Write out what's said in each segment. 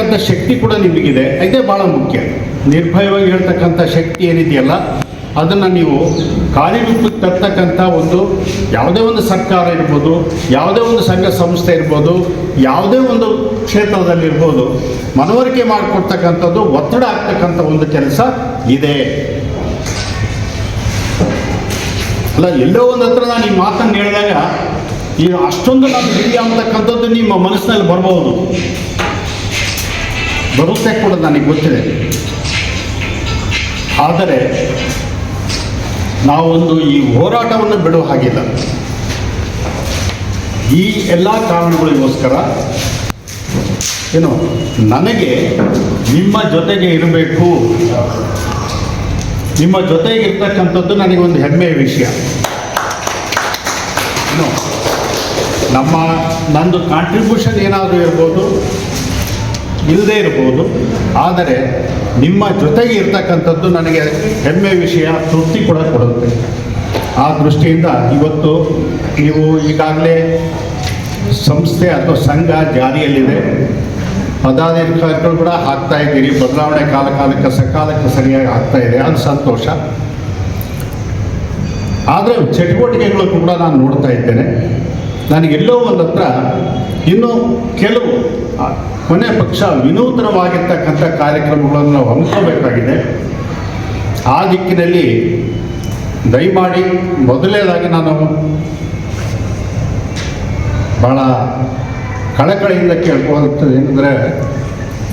ಹೇಳ್ತಕ್ಕಂಥ ಶಕ್ತಿ ಕೂಡ ನಿಮಗಿದೆ. ಇದೇ ಭಾಳ ಮುಖ್ಯ. ನಿರ್ಭಯವಾಗಿ ಹೇಳ್ತಕ್ಕಂಥ ಶಕ್ತಿ ಏನಿದೆಯಲ್ಲ, ಅದನ್ನು ನೀವು ಕಾರ್ಯರೂಪಕ್ಕೆ ತರ್ತಕ್ಕಂಥ ಒಂದು ಯಾವುದೇ ಒಂದು ಸರ್ಕಾರ ಇರ್ಬೋದು, ಯಾವುದೇ ಒಂದು ಸಂಘ ಸಂಸ್ಥೆ ಇರ್ಬೋದು, ಯಾವುದೇ ಒಂದು ಕ್ಷೇತ್ರದಲ್ಲಿರ್ಬೋದು, ಮನವರಿಕೆ ಮಾಡಿಕೊಡ್ತಕ್ಕಂಥದ್ದು, ಒತ್ತಡ ಆಗ್ತಕ್ಕಂಥ ಒಂದು ಕೆಲಸ ಇದೆ. ಅಲ್ಲ, ಎಲ್ಲೋ ಒಂದು ಹತ್ರ ನಾನು ಈ ಮಾತನ್ನು ಹೇಳಿದಾಗ ಈ ಅಷ್ಟೊಂದು ನಾನು ಹಿರಿಯ ಅಂತಕ್ಕಂಥದ್ದು ನಿಮ್ಮ ಮನಸ್ಸಿನಲ್ಲಿ ಬರ್ಬೋದು. ಬರುತ್ತೆ ಕೂಡ ನನಗೆ ಗೊತ್ತಿದೆ. ಆದರೆ ನಾವೊಂದು ಈ ಹೋರಾಟವನ್ನು ಬಿಡುವ ಹಾಗಿಲ್ಲ. ಈ ಎಲ್ಲ ಕಾರಣಗಳಿಗೋಸ್ಕರ ಏನು, ನನಗೆ ನಿಮ್ಮ ಜೊತೆಗೆ ಇರಬೇಕು. ನಿಮ್ಮ ಜೊತೆಗೆ ಇರ್ತಕ್ಕಂಥದ್ದು ಒಂದು ಹೆಮ್ಮೆಯ ವಿಷಯ. ನಮ್ಮ, ನಂದು ಕಾಂಟ್ರಿಬ್ಯೂಷನ್ ಏನಾದರೂ ಇರ್ಬೋದು ಇಲ್ಲದೇ ಇರ್ಬೋದು ಆದರೆ ನಿಮ್ಮ ಜೊತೆಗೆ ಇರ್ತಕ್ಕಂಥದ್ದು ನನಗೆ ಹೆಮ್ಮೆ ವಿಷಯ, ತೃಪ್ತಿ ಕೂಡ ಕೊಡುತ್ತೆ. ಆ ದೃಷ್ಟಿಯಿಂದ ಇವತ್ತು ನೀವು ಈಗಾಗಲೇ ಸಂಸ್ಥೆ ಅಥವಾ ಸಂಘ ಜಾರಿಯಲ್ಲಿದೆ. ಪದಾಧಿಕಾರಿಗಳು ಕೂಡ ಆಗ್ತಾ ಇದ್ದೀರಿ. ಬದಲಾವಣೆ ಕಾಲ, ಕಾಲಕ್ಕೆ ಸಕಾಲಕ್ಕೆ ಸರಿಯಾಗಿ ಆಗ್ತಾ ಇದೆ. ಅದು ಸಂತೋಷ. ಆದರೆ ಚಟುವಟಿಕೆಗಳು ಕೂಡ ನಾನು ನೋಡ್ತಾ ಇದ್ದೇನೆ. ನನಗೆಲ್ಲೋ ಒಂದು ಹತ್ರ ಇನ್ನೂ ಕೆಲವು ಕೊನೆ ಪಕ್ಷ ವಿನೂತನವಾಗಿರ್ತಕ್ಕಂಥ ಕಾರ್ಯಕ್ರಮಗಳನ್ನು ನಾವು ಹಮ್ಮಿಕೋಬೇಕಾಗಿದೆ ಆ ದಿಕ್ಕಿನಲ್ಲಿ ದಯಮಾಡಿ ಮೊದಲನೇದಾಗಿ ನಾನು ಭಾಳ ಕಳಕಳಿಯಿಂದ ಕೇಳ್ಕೊಳ್ಳುತ್ತದೆ ಏನಂದರೆ,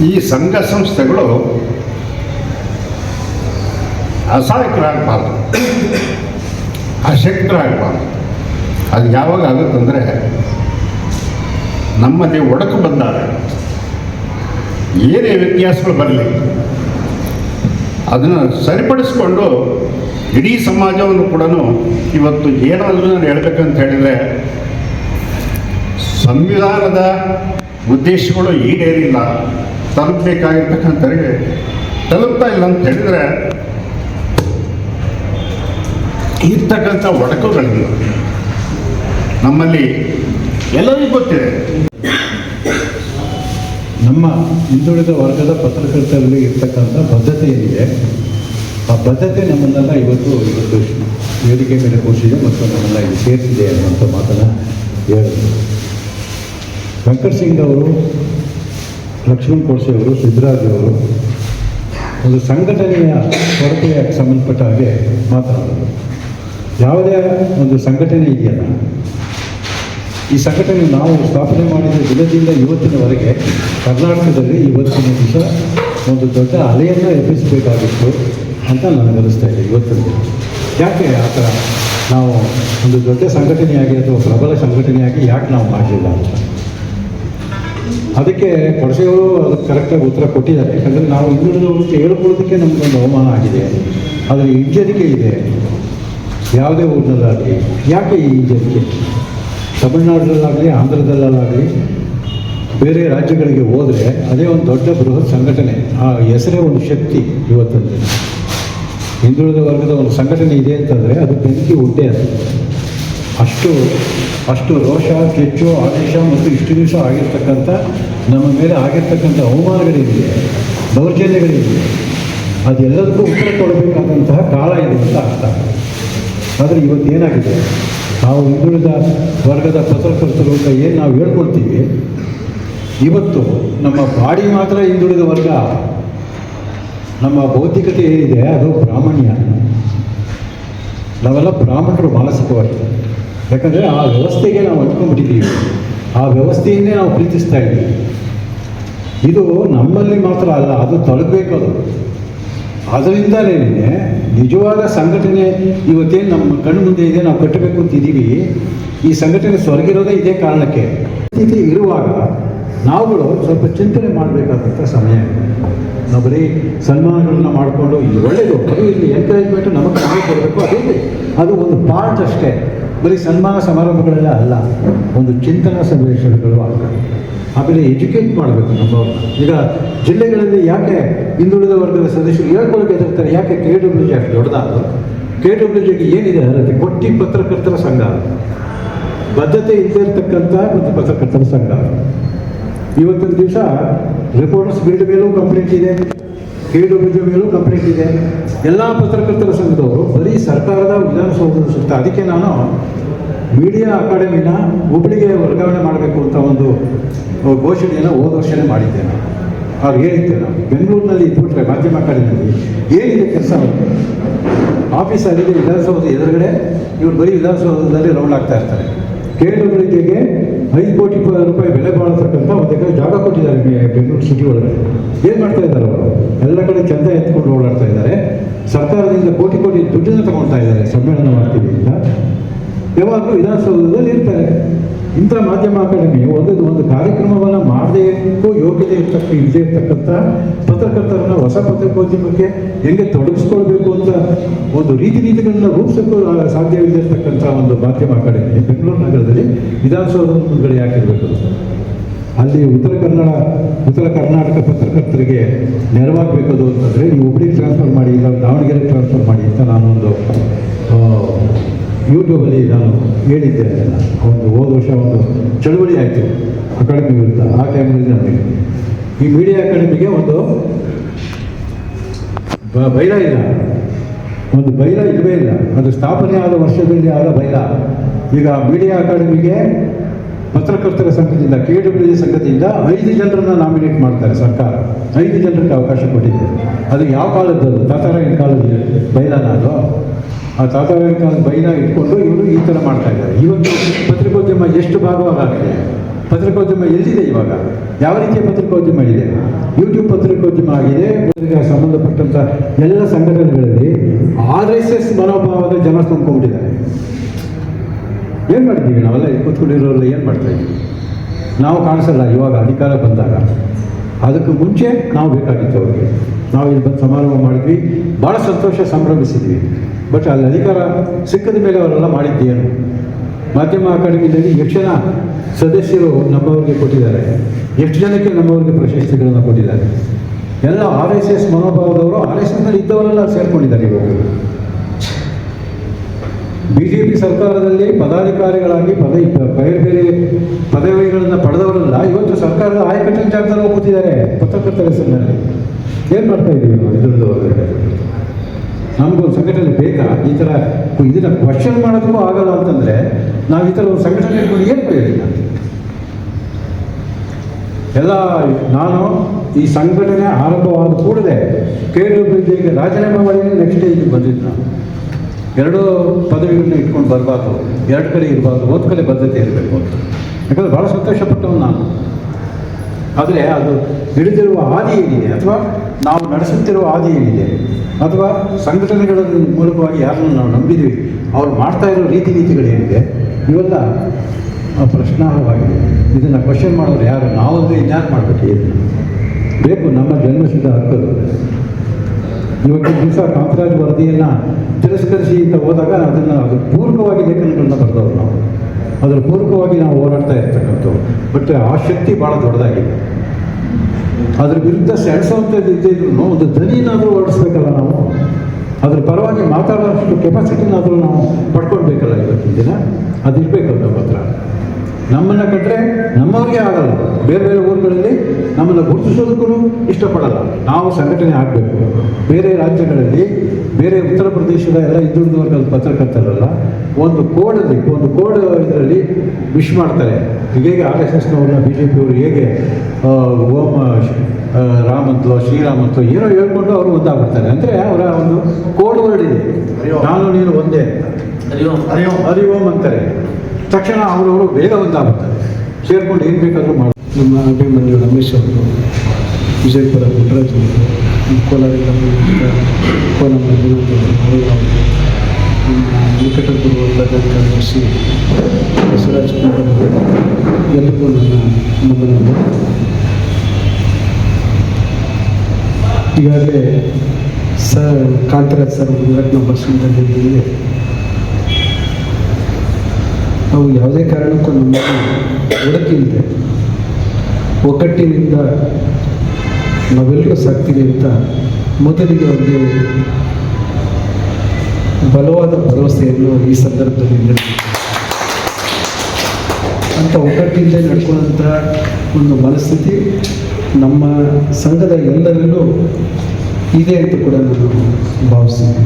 ಈ ಸಂಘ ಸಂಸ್ಥೆಗಳು ಅಸಹಾಯಕರಾಗಬಾರ್ದು. ಅಶಕ್ತರಾಗಬಾರ್ದು. ಅದು ಯಾವಾಗ ಆಗುತ್ತಂದರೆ ನಮ್ಮಲ್ಲಿ ಒಡಕು ಬಂದಾಗ ಏನೇ ವ್ಯತ್ಯಾಸಗಳು ಬರಲಿ, ಅದನ್ನು ಸರಿಪಡಿಸ್ಕೊಂಡು ಇಡೀ ಸಮಾಜವನ್ನು ಕೂಡ ಇವತ್ತು ಏನಾದರೂ ನಾನು ಹೇಳ್ಬೇಕಂತ ಹೇಳಿದರೆ, ಸಂವಿಧಾನದ ಉದ್ದೇಶಗಳು ಈಡೇರಿಲ್ಲ, ತಲುಪಬೇಕಾಗಿರ್ತಕ್ಕಂಥವ್ರಿಗೆ ತಲುಪ್ತಾ ಇಲ್ಲ ಅಂತ ಹೇಳಿದರೆ, ಇರ್ತಕ್ಕಂಥ ಒಡಕುಗಳಿಂದ ನಮ್ಮಲ್ಲಿ ಎಲ್ಲರಿಗೂ ಗೊತ್ತಿದೆ. ನಮ್ಮ ಹಿಂದುಳಿದ ವರ್ಗದ ಪತ್ರಕರ್ತರಲ್ಲಿ ಇರ್ತಕ್ಕಂಥ ಬದ್ಧತೆ ಏನಿದೆ? ಆ ಬದ್ಧತೆ ನಮ್ಮನ್ನೆಲ್ಲ ಇವತ್ತು ಇವತ್ತು ವೇದಿಕೆ ಮೇಲೆ ಕೂರಿಸಿದೆ ಮತ್ತು ನಮ್ಮನ್ನ ಇಲ್ಲಿ ಸೇರಿಸಿದೆ ಅನ್ನುವಂಥ ಮಾತನ್ನು ಹೇಳಿದ್ರು ವೆಂಕಟ್ ಸಿಂಗ್ ಅವರು, ಲಕ್ಷ್ಮಣ್ ಕೋಡ್ಸೆ ಅವರು, ಸಿದ್ದರಾಜ್ ಅವರು ಒಂದು ಸಂಘಟನೆಯ ಕೊರತೆಗೆ ಸಂಬಂಧಪಟ್ಟ ಹಾಗೆ ಮಾತನಾಡಿದರು. ಯಾವುದೇ ಒಂದು ಸಂಘಟನೆ ಇದೆಯಲ್ಲ ಈ ಸಂಘಟನೆ ನಾವು ಸ್ಥಾಪನೆ ಮಾಡಿದ ದಿನದಿಂದ ಇವತ್ತಿನವರೆಗೆ ಕರ್ನಾಟಕದಲ್ಲಿ ಇವತ್ತಿನ ದಿವಸ ಒಂದು ದೊಡ್ಡ ಅಲೆಯನ್ನು ಎಬ್ಬಿಸಬೇಕಾಗಿತ್ತು ಅಂತ ನನಗೆ ಅನಿಸ್ತಾ ಇದೆ ಇವತ್ತಿನ ದಿನ. ಯಾಕೆ ಆ ಥರ ನಾವು ಒಂದು ದೊಡ್ಡ ಸಂಘಟನೆಯಾಗಿ ಅಥವಾ ಪ್ರಬಲ ಸಂಘಟನೆಯಾಗಿ ಯಾಕೆ ನಾವು ಮಾಡಲಿಲ್ಲ ಅಂತ? ಅದಕ್ಕೆ ಕೊಡಸೆಯವರು ಅದಕ್ಕೆ ಕರೆಕ್ಟಾಗಿ ಉತ್ತರ ಕೊಟ್ಟಿದ್ದಾರೆ. ಯಾಕಂದರೆ ನಾವು ಅಂತ ಹೇಳ್ಕೊಳ್ಳೋದಕ್ಕೆ ನಮಗೊಂದು ಅವಮಾನ ಆಗಿದೆ. ಆದರೆ ಹಿಂಜರಿಕೆ ಇದೆ. ಯಾವುದೇ ಊರಿನಲ್ಲಾಗಲಿ. ಯಾಕೆ ಈ ಹಿಂಜರಿಕೆ? ತಮಿಳುನಾಡಿನಲ್ಲಾಗಲಿ ಆಂಧ್ರದಲ್ಲಾಗಲಿ, ಬೇರೆ ರಾಜ್ಯಗಳಿಗೆ ಹೋದರೆ ಅದೇ ಒಂದು ದೊಡ್ಡ ಬೃಹತ್ ಸಂಘಟನೆ. ಆ ಹೆಸರೇ ಒಂದು ಶಕ್ತಿ ಇವತ್ತಂದು ಹಿಂದುಳಿದ ವರ್ಗದ ಒಂದು ಸಂಘಟನೆ ಇದೆ ಅಂತಂದರೆ ಅದು ಬೆಂಕಿ ಉಡ್ಡೆ ಅದು. ಅಷ್ಟು ಅಷ್ಟು ರೋಷ, ಕೆಚ್ಚು, ಆದೇಶ ಮತ್ತು ಇಷ್ಟು ದಿವಸ ಆಗಿರ್ತಕ್ಕಂಥ, ನಮ್ಮ ಮೇಲೆ ಆಗಿರ್ತಕ್ಕಂಥ ಅವಮಾನಗಳಿದೆ, ದೌರ್ಜನ್ಯಗಳಿದೆ. ಅದೆಲ್ಲದಕ್ಕೂ ಉತ್ತರ ಕೊಡಬೇಕಾದಂತಹ ಕಾಲ ಇದೆ ಅಂತ ಅರ್ಥ. ಆದರೆ ಇವತ್ತು ಏನಾಗಿದೆ ನಾವು ಹಿಂದುಳಿದ ವರ್ಗದ ಪತ್ರಕರ್ತರು ಅಂತ ಏನು ನಾವು ಹೇಳ್ಕೊಳ್ತೀವಿ? ಇವತ್ತು ನಮ್ಮ ಬಾಡಿ ಮಾತ್ರ ಹಿಂದುಳಿದ ವರ್ಗ. ನಮ್ಮ ಭೌತಿಕತೆ ಏನಿದೆ, ಅದು ಬ್ರಾಹ್ಮಣ್ಯ. ನಾವೆಲ್ಲ ಬ್ರಾಹ್ಮಣರು ಮಾನಸಿಕವಾಗಿ ಯಾಕಂದರೆ ಆ ವ್ಯವಸ್ಥೆಗೆ ನಾವು ಅಂಟ್ಕೊಂಡ್ಬಿಟ್ಟಿದ್ದೀವಿ. ಆ ವ್ಯವಸ್ಥೆಯನ್ನೇ ನಾವು ಪ್ರೀತಿಸ್ತಾ ಇದ್ದೀವಿ. ಇದು ನಮ್ಮಲ್ಲಿ ಮಾತ್ರ ಅಲ್ಲ, ಅದು ತೊಳಗಬೇಕು ಅದು. ಅದರಿಂದಲೇ ನಿಜವಾದ ಸಂಘಟನೆ ಇವತ್ತೇನು ನಮ್ಮ ಕಣ್ಣು ಮುಂದೆ ಇದೆ, ನಾವು ಕಟ್ಟಬೇಕು ಅಂತ ಇದ್ದೀವಿ ಈ ಸಂಘಟನೆ ಸ್ವರ್ಗಿರೋದೇ ಇದೇ ಕಾರಣಕ್ಕೆ ಸ್ಥಿತಿ ಇರುವಾಗ ನಾವುಗಳು ಸ್ವಲ್ಪ ಚಿಂತನೆ ಮಾಡಬೇಕಾದಂಥ ಸಮಯ. ನಾವು ಬರೀ ಸನ್ಮಾನಗಳನ್ನ ಮಾಡಿಕೊಂಡು ಒಳ್ಳೆಯದು ಅದು ಇಲ್ಲಿ ಎಂಕರೇಜ್ಮೆಂಟ್ ನಮಗೆ ಕೊಡಬೇಕು ಅದೇ ಅದು ಒಂದು ಪಾರ್ಟ್ ಅಷ್ಟೇ. ಬರೀ ಸನ್ಮಾನ ಸಮಾರಂಭಗಳೆಲ್ಲ ಅಲ್ಲ, ಒಂದು ಚಿಂತನಾ ಸಮಾವೇಶಗಳು ಆಗಬೇಕು. ಆಮೇಲೆ ಎಜುಕೇಟ್ ಮಾಡಬೇಕು ನಮ್ಮವ್ರನ್ನ. ಈಗ ಜಿಲ್ಲೆಗಳಲ್ಲಿ ಯಾಕೆ ಹಿಂದುಳಿದ ವರ್ಗದ ಸದಸ್ಯರು ಹೇಳ್ಕೊಳ್ಳೋಕೆ ಎದುರ್ತಾರೆ ಯಾಕೆ ಕೆ ಡಬ್ಲ್ಯೂ ಜಿ ಅಷ್ಟು ಕೆ ಡಬ್ಲ್ಯೂ ಜಿಗೆ ಏನಿದೆ ಅರ್ಹತೆ? ಕೊಟ್ಟಿ ಪತ್ರಕರ್ತರ ಸಂಘ. ಬದ್ಧತೆ ಇಲ್ಲದೆ ಇರತಕ್ಕಂಥ ಒಂದು ಪತ್ರಕರ್ತರ ಸಂಘ ಇವತ್ತಿನ ದಿವಸ ರಿಪೋರ್ಟರ್ಸ್ ಬಿಲ್ಡ್ ಮೇಲೂ ಕಂಪ್ಲೇಂಟ್ ಇದೆ. ಕೆ ಡಬ್ಲ್ಯೂ ಜಿ ಮೇಲೂ ಕಂಪ್ಲೇಂಟ್ ಇದೆ. ಎಲ್ಲ ಪತ್ರಕರ್ತರ ಸಂಘದವರು, ಬರೀ ಸರ್ಕಾರದ ವಿಧಾನಸೌಧದ ಸುತ್ತ, ಅದಕ್ಕೆ ನಾನು ಮೀಡಿಯಾ ಅಕಾಡೆಮಿನ ಹುಬ್ಳಿಗೆ ವರ್ಗಾವಣೆ ಮಾಡಬೇಕು ಅಂತ ಒಂದು ಘೋಷಣೆಯನ್ನು ಹೋದ ವರ್ಷನೇ ಮಾಡಿದ್ದೇನೆ. ಅವ್ರು ಹೇಳಿದ್ದೆ ನಾನು. ಬೆಂಗಳೂರಿನಲ್ಲಿ ಇದ್ಬಿಟ್ರೆ ಮಾಧ್ಯಮ ಅಕಾಡೆಮಿಯಲ್ಲಿ ಏನಿದೆ ಕೆಲಸ ಆಫೀಸ್ ಆಗಿದೆ ವಿಧಾನಸೌಧ ಎದುರುಗಡೆ ಇವರು ಬರೀ ವಿಧಾನಸೌಧದಲ್ಲಿ ರೌಂಡ್ ಆಗ್ತಾ ಇರ್ತಾರೆ. ಕೆ ಡಬ್ಲ್ಯೂ ಜಿಗೆ ಐದು ಕೋಟಿ ರೂಪಾಯಿ ಬೆಲೆ ಬಾಳತಕ್ಕಂಥ ಒಂದು ಎಕರೆ ಜಾಗ ಕೊಟ್ಟಿದ್ದಾರೆ ಬೆಂಗಳೂರು ಸಿಟಿ ಒಳಗಡೆ. ಏನು ಮಾಡ್ತಾ ಇದ್ದಾರೆ ಅವರು? ಎಲ್ಲ ಕಡೆ ಚಂದ ಎತ್ಕೊಂಡು ಓಡಾಡ್ತಾ ಇದ್ದಾರೆ. ಸರ್ಕಾರದಿಂದ ಕೋಟಿ ಕೋಟಿ ದುಡ್ಡನ್ನು ತಗೊಳ್ತಾ ಇದ್ದಾರೆ. ಸಮ್ಮೇಳನ ಮಾಡ್ತೀವಿ ಅಂತ. ಯಾವಾಗಲೂ ವಿಧಾನಸೌಧದಲ್ಲಿ ಇರ್ತಾರೆ. ಇಂಥ ಮಾಧ್ಯಮ ಅಕಾಡೆಮಿ ಒಂದು ಒಂದು ಕಾರ್ಯಕ್ರಮವನ್ನು ಮಾಡದೇಕ್ಕೂ ಯೋಗ್ಯತೆ ಇರ್ತಕ್ಕ ಇಲ್ಲದೆ ಇರ್ತಕ್ಕಂಥ ಪತ್ರಕರ್ತರನ್ನು ಹೊಸ ಪತ್ರಿಕೋದ್ಯಮಕ್ಕೆ ಹೆಂಗೆ ತೊಡಗಿಸ್ಕೊಳ್ಬೇಕು ಅಂತ ಒಂದು ರೀತಿ ನೀತಿಗಳನ್ನ ರೂಪಿಸೋಕ್ಕೂ ಸಾಧ್ಯವಿದೆ ಇರ್ತಕ್ಕಂಥ ಒಂದು ಮಾಧ್ಯಮ ಅಕಾಡೆಮಿ ಬೆಂಗಳೂರು ನಗರದಲ್ಲಿ ವಿಧಾನಸೌಧಗಳು ಯಾಕೆ ಯಾಕಿರಬೇಕು. ಅಲ್ಲಿ ಉತ್ತರ ಕನ್ನಡ, ಉತ್ತರ ಕರ್ನಾಟಕ ಪತ್ರಕರ್ತರಿಗೆ ನೆರವಾಗಬೇಕದು ಅಂತಂದರೆ, ನೀವು ಹುಬ್ಳಿಗೆ ಟ್ರಾನ್ಸ್ಫರ್ ಮಾಡಿ ಇಲ್ಲ ದಾವಣಗೆರೆಗೆ ಟ್ರಾನ್ಸ್ಫರ್ ಮಾಡಿ ಅಂತ ನಾನೊಂದು ಯೂಟ್ಯೂಬಲ್ಲಿ ನಾನು ಹೇಳಿದ್ದೆ. ಒಂದು ಹೋದ ವರ್ಷ ಒಂದು ಚಳುವಳಿ ಆಯಿತು ಅಕಾಡೆಮಿ ವಿರುದ್ಧ ಆ ಟೈಮಲ್ಲಿ ನಮಗೆ ಈ ಮೀಡಿಯಾ ಅಕಾಡೆಮಿಗೆ ಒಂದು ಬೈಲ ಇಲ್ಲ. ಒಂದು ಬೈಲ ಇಲ್ಲವೇ ಇಲ್ಲ. ಅದು ಸ್ಥಾಪನೆ ಆದ ವರ್ಷದಲ್ಲಿ ಆದ ಬೈಲ. ಈಗ ಮೀಡಿಯಾ ಅಕಾಡೆಮಿಗೆ ಪತ್ರಕರ್ತರ ಸಂಘದಿಂದ ಕೆ ಡಬ್ಲ್ಯೂ ಸಂಘದಿಂದ ಐದು ಜನರನ್ನು ನಾಮಿನೇಟ್ ಮಾಡ್ತಾರೆ ಸರ್ಕಾರ. ಐದು ಜನರಿಗೆ ಅವಕಾಶ ಕೊಟ್ಟಿದೆ ಅದು ಯಾವ ಕಾಲದ್ದು? ತಾತಾರಾಯಣ ಕಾಲದಲ್ಲಿ ಬೈಲಾನ ಅದು? ಆ ತಾತ ಕಾಲದ ಬೈಲ ಇಟ್ಕೊಂಡು ಇವರು ಈ ಥರ ಮಾಡ್ತಾ ಇದ್ದಾರೆ. ಇವತ್ತು ಪತ್ರಿಕೋದ್ಯಮ ಎಷ್ಟು ಭಾಗವಾಗಿದೆ? ಪತ್ರಿಕೋದ್ಯಮ ಎಲ್ಲಿದೆ ಇವಾಗ? ಯಾವ ರೀತಿಯ ಪತ್ರಿಕೋದ್ಯಮ ಇದೆ? ಯೂಟ್ಯೂಬ್ ಪತ್ರಿಕೋದ್ಯಮ ಆಗಿದೆ ಸಂಬಂಧಪಟ್ಟಂಥ ಎಲ್ಲ ಸಂಘಟನೆಗಳಲ್ಲಿ ಆರ್ ಎಸ್ ಎಸ್ ಮನೋಭಾವದ ಜನ ತುಂಬಿಕೊಂಡಿದ್ದಾರೆ. ಏನು ಮಾಡಿದ್ದೀವಿ ನಾವೆಲ್ಲ ಕೂತ್ಕೊಂಡಿರೋರೆಲ್ಲ ಏನು ಮಾಡ್ತಾ ಇದ್ದೀವಿ? ನಾವು ಕಾಣಿಸಲ್ಲ, ಇವಾಗ ಅಧಿಕಾರ ಬಂದಾಗ. ಅದಕ್ಕೆ ಮುಂಚೆ ನಾವು ಬೇಕಾಗಿತ್ತು ಅವ್ರಿಗೆ ನಾವು ಇಲ್ಲಿ ಬಂದು ಸಮಾರಂಭ ಮಾಡಿದ್ವಿ. ಭಾಳ ಸಂತೋಷ ಸಂಭ್ರಮಿಸಿದ್ವಿ. ಬಟ್ ಅಲ್ಲಿ ಅಧಿಕಾರ ಸಿಕ್ಕದ ಮೇಲೆ ಅವರೆಲ್ಲ ಮಾಡಿದ್ದೇನು? ಮಾಧ್ಯಮ ಅಕಾಡೆಮಿಯಲ್ಲಿ ಎಷ್ಟು ಜನ ಸದಸ್ಯರು ನಮ್ಮವರಿಗೆ ಕೊಟ್ಟಿದ್ದಾರೆ? ಎಷ್ಟು ಜನಕ್ಕೆ ನಮ್ಮವ್ರಿಗೆ ಪ್ರಶಸ್ತಿಗಳನ್ನು ಕೊಟ್ಟಿದ್ದಾರೆ? ಎಲ್ಲ ಆರ್ ಎಸ್ ಎಸ್ ಮನೋಭಾವದವರು ಆರ್ ಎಸ್ ಎಸ್ನಲ್ಲಿ ಇದ್ದವರೆಲ್ಲ ಸೇರ್ಕೊಂಡಿದ್ದಾರೆ ಇವಾಗ. ಬಿ ಜೆ ಪಿ ಸರ್ಕಾರದಲ್ಲಿ ಪದಾಧಿಕಾರಿಗಳಾಗಿ ಪದವಿ ಬೇರೆ ಬೇರೆ ಪದವಿಗಳನ್ನು ಪಡೆದವರೆಲ್ಲ, ಇವತ್ತು ಸರ್ಕಾರದ ಆಯಕಟ್ಟಿನ ಜಾಗದಲ್ಲಿ ಹೋಗ್ಬಿಟ್ಟಿದ್ದಾರೆ ಪತ್ರಕರ್ತರ ಹೆಸರಿನಲ್ಲಿ ಏನು ಮಾಡ್ತಾ ಇದ್ದೀವಿ ನಾವು ಇದ್ರದ್ದು ನಮಗೊಂದು ಸಂಘಟನೆ ಬೇಕಾ? ಈ ಥರ ಇದನ್ನ ಕ್ವಶನ್ ಮಾಡೋದಕ್ಕೂ ಆಗಲ್ಲ ಅಂತಂದರೆ ನಾವು ಈ ಥರ ಒಂದು ಸಂಘಟನೆ ಇಟ್ಕೊಂಡು ಏನು ಪ್ರಯೋಜನ? ಎಲ್ಲ, ನಾನು ಈ ಸಂಘಟನೆ ಆರಂಭವಾದ ಕೂಡಲೇ ಕೆ ಡಬ್ಲ್ಯೂ ರಾಜೀನಾಮೆ ಮಾಡಿ ನೆಕ್ಸ್ಟ್ ಸ್ಟೇಜಿಗೆ ಬಂದಿದ್ದು ನಾನು. ಎರಡೂ ಪದವಿಗಳನ್ನ ಇಟ್ಕೊಂಡು ಬರಬಾರ್ದು. ಎರಡು ಕಡೆ ಇರಬಾರ್ದು. ಒಂದು ಕಡೆ ಬದ್ಧತೆ ಇರಬೇಕು ಅಂತ. ಯಾಕಂದರೆ ಭಾಳ ಸಂತೋಷಪಟ್ಟವನು ನಾನು. ಆದರೆ ಅದು ಹಿಡಿದಿರುವ ಹಾದಿ ಏನಿದೆ ಅಥವಾ ನಾವು ನಡೆಸುತ್ತಿರುವ ಹಾದಿ ಏನಿದೆ ಅಥವಾ ಸಂಘಟನೆಗಳ ಮೂಲಕವಾಗಿ ಯಾರನ್ನು ನಾವು ನಂಬಿದ್ವಿ ಅವ್ರು ಮಾಡ್ತಾ ಇರೋ ರೀತಿ ನೀತಿಗಳೇನಿದೆ ಇವೆಲ್ಲ ಆ, ಪ್ರಶ್ನಾರ್ಹವಾಗಿದೆ. ಇದನ್ನು ಕ್ವಶನ್ ಮಾಡೋರು ಯಾರು? ನಾವಂದ್ರೆ ಇನ್ಯಾರು ಮಾಡಬೇಕು ಬೇಕು ನಮ್ಮ ಜನ್ಮಸಿದ್ಧ ಹಕ್ಕದು ಇವತ್ತು ದಿವಸ ಕಾಂತರಾಜ್ ವರದಿಯನ್ನು ತಿರಸ್ಕರಿಸಿ ಅಂತ ಹೋದಾಗ ಅದನ್ನು ಅದು ಪೂರ್ಣವಾಗಿ ಲೇಖನಗಳನ್ನ ಬರೆದವರು ನಾವು. ಅದರ ಪೂರ್ವಕವಾಗಿ ನಾವು ಹೋರಾಡ್ತಾ ಇರ್ತಕ್ಕಂಥವು ಬಟ್ ಆ ಶಕ್ತಿ ಭಾಳ ದೊಡ್ಡದಾಗಿದೆ. ಅದ್ರ ವಿರುದ್ಧ ಸೆಣಸುವಂಥದ್ದು ಇದ್ದಿದ್ರು ಒಂದು ಧ್ವನಿನಾದರೂ ಹೊರಡಿಸ್ಬೇಕಲ್ಲ ನಾವು. ಅದ್ರ ಪರವಾಗಿ ಮಾತಾಡೋಷ್ಟು ಕೆಪಾಸಿಟಿನಾದರೂ ನಾವು ಪಡ್ಕೊಳ್ಬೇಕಲ್ಲ ಇವತ್ತಿನ ದಿನ? ಅದಿರಬೇಕಲ್ಲ ನಮ್ಮ ಹತ್ರ ನಮ್ಮನ್ನು ಕಟ್ಟರೆ ನಮ್ಮವ್ರಿಗೆ ಆಗಲ್ಲ. ಬೇರೆ ಬೇರೆ ಊರುಗಳಲ್ಲಿ ನಮ್ಮನ್ನು ಗುರುತಿಸೋದಕ್ಕೂ ಇಷ್ಟಪಡಲ್ಲ. ನಾವು ಸಂಘಟನೆ ಆಗಬೇಕು. ಬೇರೆ ರಾಜ್ಯಗಳಲ್ಲಿ ಬೇರೆ ಉತ್ತರ ಪ್ರದೇಶದ ಎಲ್ಲ ಹಿಂದುಳಿದ ವರ್ಗದ ಪತ್ರಕರ್ತರಲ್ಲ ಒಂದು ಕೋಡಲ್ಲಿ ಒಂದು ಕೋಡ್ ಇದರಲ್ಲಿ ವಿಶ್ ಮಾಡ್ತಾರೆ. ಹೇಗೆ ಆರ್ ಎಸ್ ಎಸ್ನವ್ರನ್ನ ಬಿ ಜೆ ಪಿಯವರು ಹೇಗೆ ಓಂ ರಾಮಂತು ಶ್ರೀರಾಮಂತು ಏನೋ ಹೇಳ್ಕೊಂಡು ಅವರು ಒಂದಾಗುತ್ತಾರೆ ಅಂದರೆ ಅವರ ಒಂದು ಕೋಡ್ ವರ್ಡ್ ಇದೆ. ನಾನು ನೀನು ಒಂದೇ. ಹರಿ ಓಂ ಅಂತಾರೆ. ತಕ್ಷಣ ಅವರವರು ಬೇಗ ಒಂದಾಗ್ಬಿಡ್ತಾರೆ. ಸೇರಿಕೊಂಡು ಏನು ಬೇಕಾದರೂ ಮಾಡಿ. ನಮ್ಮ ಅಭಿಮನ್ಯು ರಮೇಶ್ ಅವರು ವಿಜಯಪುರ ಪುಟ್ಟರಾಜ್ ಅವರು ಕೋಲಾರಿಂದ ಕೋಲಾರ ಕೋಲ ಮಂಜುನಾಥ್ ಅವರು, ನಿಕಟಪೂರ್ವ ಪ್ರಧಾನ ಬಸವರಾಜ್ ಕುಮಾರ್ ಅವರು ಎಲ್ರಿಗೂ ನನ್ನ ಈಗಾಗಲೇ ಸರ್ ಕಾಂತರಾಜ್ ಸರ್ ನಂಬರ್ ಭಾಷಣದಲ್ಲಿ ನಾವು ಯಾವುದೇ ಕಾರಣಕ್ಕೂ ನಮ್ಮನ್ನು ಒಡಕಿಲ್ಲದೆ ಒಗ್ಗಟ್ಟಿನಿಂದ ನಾವೆಲ್ಲರೂ ಸಾಕ್ತೀವಿ ಅಂತ ಮೊದಲಿಗೆ ಅವರಿಗೆ ಬಲವಾದ ಭರವಸೆಯನ್ನು ಈ ಸಂದರ್ಭದಲ್ಲಿ ನೀಡಬೇಕು. ಅಂತ ಒಗ್ಗಟ್ಟಿಂದ ನಡ್ಕೊಳ್ಳುವಂಥ ಒಂದು ಮನಸ್ಥಿತಿ ನಮ್ಮ ಸಂಘದ ಎಲ್ಲರಲ್ಲೂ ಇದೆ ಅಂತ ಕೂಡ ನಾನು ಭಾವಿಸ್ತೀನಿ